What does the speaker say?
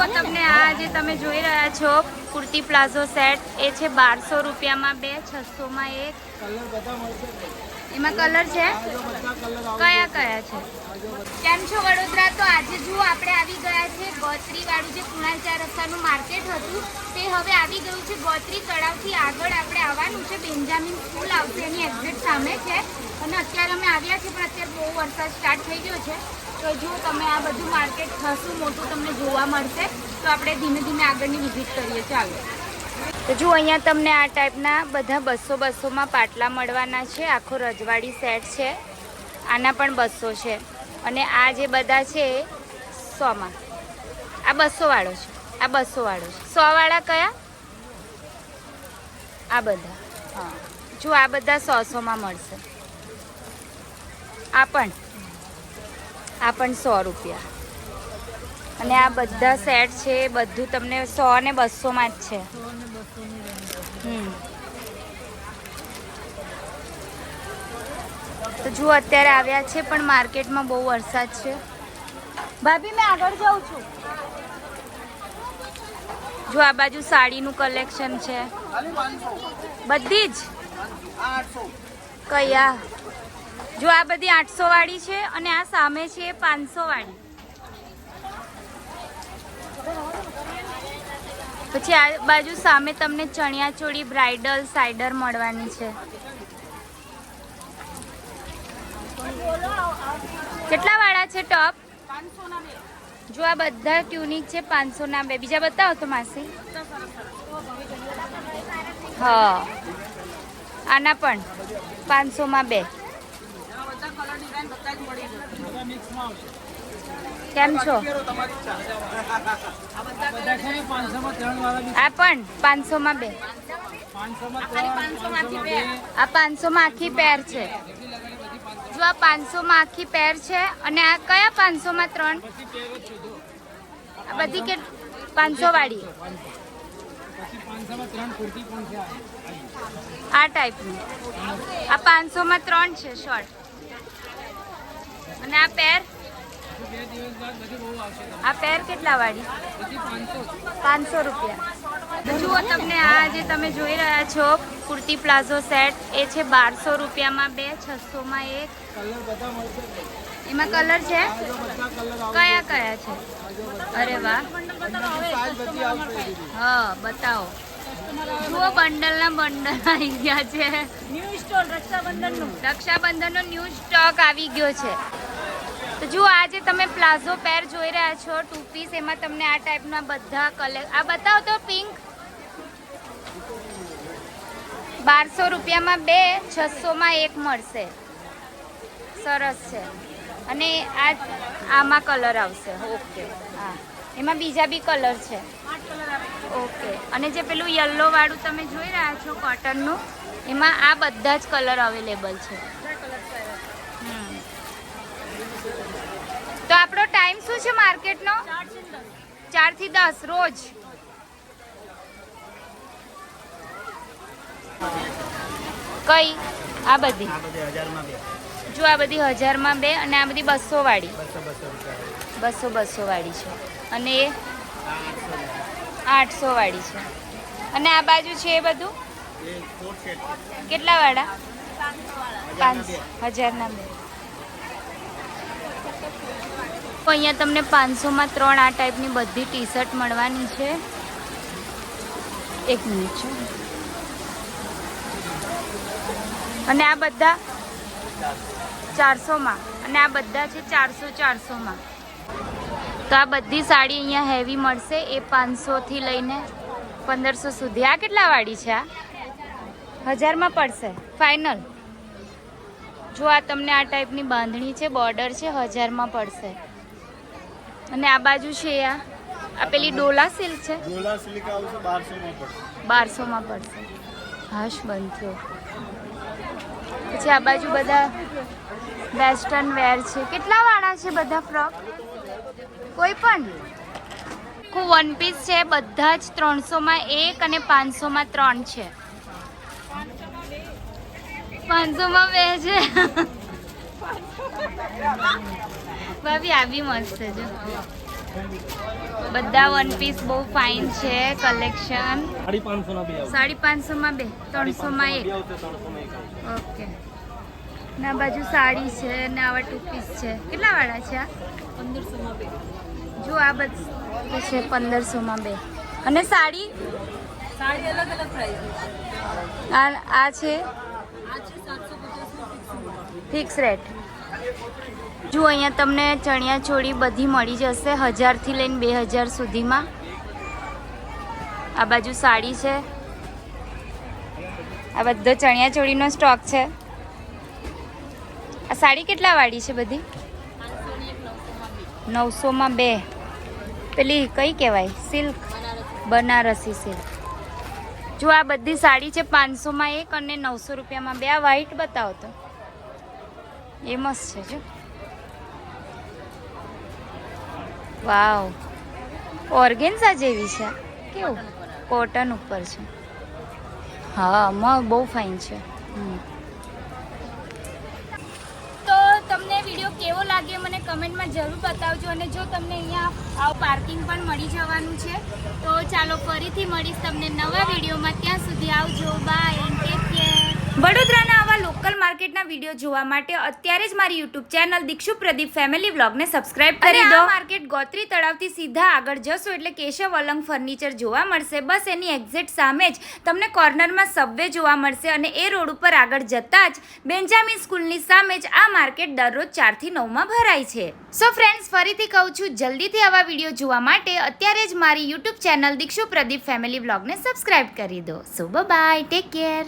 જુઓ તમને આ જે તમે જોઈ રહ્યા છો, કુર્તી પ્લાઝો સેટ, એ છે બારસો રૂપિયામાં બે, છસોમાં એક. એમાં કલર છે? કયા કયા છે? કેમ છો વડોદરા? તો આજે જુઓ, આપણે આવી ગયા છે ગોત્રી વાળું જે કુણાલ ચાર રસ્તાનું માર્કેટ હતું, તે હવે આવી ગયું છે ગોત્રી તળાવથી આગળ આપણે આવવાનું છે. બેન્જામિન સ્કૂલ આવશે એની એક્ઝેક્ટ સામે છે. અને અત્યારે અમે આવ્યા છીએ, પણ અત્યારે બહુ વરસાદ સ્ટાર્ટ થઈ ગયો છે. તો જો તમે આ બધું માર્કેટ ખાસું મોટું તમને જોવા મળશે, તો આપણે ધીમે ધીમે આગળની વિઝિટ કરીએ. ચાલો. તો જો અહીંયા તમને આ ટાઈપના બધા બસો બસોમાં પાટલા મળવાના છે. આખો રજવાડી સેટ છે. આના પણ બસો છે. અને આ જે બધા છે સોમાં. આ બસોવાળો છે. આ બસોવાળો છે. સોવાળા કયા? આ બધા. હા. જો આ બધા સો સોમાં મળશે. આ પણ. આ પણ સો રૂપિયા. અને આ બધા સેટ છે બધું તમને સો ને બસોમાં જ છે. હમ. તો જુઓ, અત્યારે આવ્યા છે, પણ માર્કેટમાં બહુ વરસાદ છે. ભાભી, મેં આગળ જાઉં છું. જો, આ બાજુ સાડીનું કલેક્શન છે. બધી જ? કયા? જો આ બધી આઠસો વાળી છે અને આ સામે છે પાંચસો વાળી પછી આ બાજુ સામે તમને ચણિયા ચોળી બ્રાઇડલ, સાઇડર મળવાની છે. કેટલા વાળા છે ટોપ? જો આ બધા ટ્યુનિક છે પાંચસો ના બે. બીજા બતાવો તો માસી. હા. આના પણ પાંચસો માં બે. કેમ છો? આ પણ પાંચસો માં બે. આ પાંચસો માં આખી પેર છે. જો આ પાંચસો માં આખી પેર છે અને આ કયા પાંચસો માં ત્રણ? આ બધી કે પાંચસો વાળી. આ. ટાઈપની આ પાંચસો માં ત્રણ છે શોર્ટ અને આ પેર. આ પેર કેટલા વાળી? પાંચસો રૂપિયા. જુઓ તમને આ જે તમે જોઈ રહ્યા છો કુર્તી પ્લાઝો સેટ એ છે બારસો રૂપિયામાં બે છસોમાં એક. એમાં કલર છે? કયા કયા છે? અરે વાહ. હા બતાવો. જુઓ બંડલના બંડલ આવી ગયા છે. ન્યૂ સ્ટોલ રક્ષાબંધનનું. રક્ષાબંધનનો ન્યૂ સ્ટોક આવી ગયો છે. તો જુઓ, આજે તમે પ્લાઝો પેર જોઈ રહ્યા છો, ટુ પીસ. એમાં તમને આ ટાઈપના બધા કલર આ બતાવો તો, પિંક. બારસો રૂપિયામાં બે, છસોમાં એક મળશે. સરસ છે. અને આ આમાં કલર આવશે. ઓકે. હા. એમાં બીજા બી કલર છે. ઓકે. અને જે પેલું યલ્લો વાળું તમે જોઈ રહ્યા છો કોટનનું, એમાં આ બધા જ કલર અવેલેબલ છે હમ. તો આપણો ટાઈમ શું છે માર્કેટનો? ચારથી દસ રોજ. કઈ? આ બધી. જો આ બધી હજારમાં બે અને આ બધી બસો વાળી બસો બસો વાળી છે. અને એ આઠસો વાળી છે. અને આ બાજુ છે એ બધું? કેટલા વાળા પાંચ. હજારના બે. અહીંયા તમને પાંચસોમાં ત્રણ આ ટાઈપની બધી ટી શર્ટ મળવાની છે. એક મિનિટ છે. અને આ બધા ચારસોમાં. અને આ બધા છે ચારસો ચારસોમાં. તો આ બધી સાડી અહીંયા હેવી મળશે એ પાંચસોથી લઈને પંદરસો સુધી. આ કેટલા વાળી છે આ? હજારમાં પડશે. ફાઇનલ જો આ તમને આ ટાઈપની બાંધણી છે, બોર્ડર છે, હજારમાં પડશે. અને આ બાજુ છે આ. આ પેલી ડોલા સિલ્ક છે. ડોલા સિલ્ક આવશે બારસોમાં પડશે. બારસોમાં પડશે. હાશ બંધ થયો. પછી આ બાજુ બધા વેસ્ટર્ન વેર છે. કેટલા વાળા છે બધા ફ્રોક? કોઈ પણ? આખું વન પીસ છે બધા જ ત્રણસોમાં એક અને પાંચસોમાં ત્રણ છે. પાંચસોમાં બે છે. ભાભી આ બી મસ્ત છે બધા વન પીસ બહુ ફાઇન છે કલેક્શન સાડી પાંચસો માં બે ત્રણસો માં પાંચસોમાં બે ત્રણસોમાં એક ઓકે. ના બાજુ સાડી છે ને આવા ટુ પીસ છે. કેટલા વાળા છે આ? પંદરસોમાં બે. જો આ બધ છે પંદરસોમાં બે. અને સાડી? સાડી અલગ અલગ પ્રાઇસ આ આ છે? ફિક્સ રેટ જો અહીંયા તમને ચણિયા ચોળી બધી મળી જશે, હજારથી લઈને બે હજાર સુધીમાં. આ બાજુ સાડી છે. આ બધો ચણિયા ચોળીનો સ્ટોક છે. આ સાડી કેટલા વાળી છે બધી? નવસોમાં બે. પેલી કઈ કહેવાય? સિલ્ક? બનારસી સિલ્ક. જો આ બધી સાડી છે પાંચસોમાં એક અને નવસો રૂપિયામાં બે. આ વ્હાઈટ બતાવો તો. એ મસ્ત છે જો વાવ ઓર્ગેન્ઝા જેવી છે કેવું કોટન ઉપર છે હા મ બહુ ફાઇન છે. તો તમને વીડિયો કેવો લાગ્યો મને કમેન્ટમાં જરૂર બતાવજો અને જો તમને અહીંયા આવું પાર્કિંગ પણ મળી જવાનું છે, તો ચાલો ફરીથી મળીશ તમને નવા વિડીયોમાં ત્યાં સુધી આવજો. બાય ટેક કેર વડોદરાના આવા લોકલ માર્કેટના વીડિયો જોવા માટે અત્યારે જ મારી YouTube channel Dikshu Pradeep family વ્લોગને subscribe કરી દો. માર્કેટ ગોત્રી તળાવથી સીધા આગળ જશો એટલે કેશવ અલંગ ફર્નિચર જોવા મળશે. બસ એની એક્ઝેક્ટ સામે જ તમને કોર્નરમાં સબવે જોવા મળશે અને એ રોડ ઉપર આગળ જતા જ બેન્જામિન સ્કૂલની સામે જ આ માર્કેટ દરરોજ ચારથી નવમાં ભરાય છે. સો ફ્રેન્ડ્સ ફરીથી કહું છું જલ્દીથી આવા વીડિયો જોવા માટે અત્યારે જ મારી YouTube channel Dikshu Pradeep family વ્લોગને subscribe કરી દો. So bye take care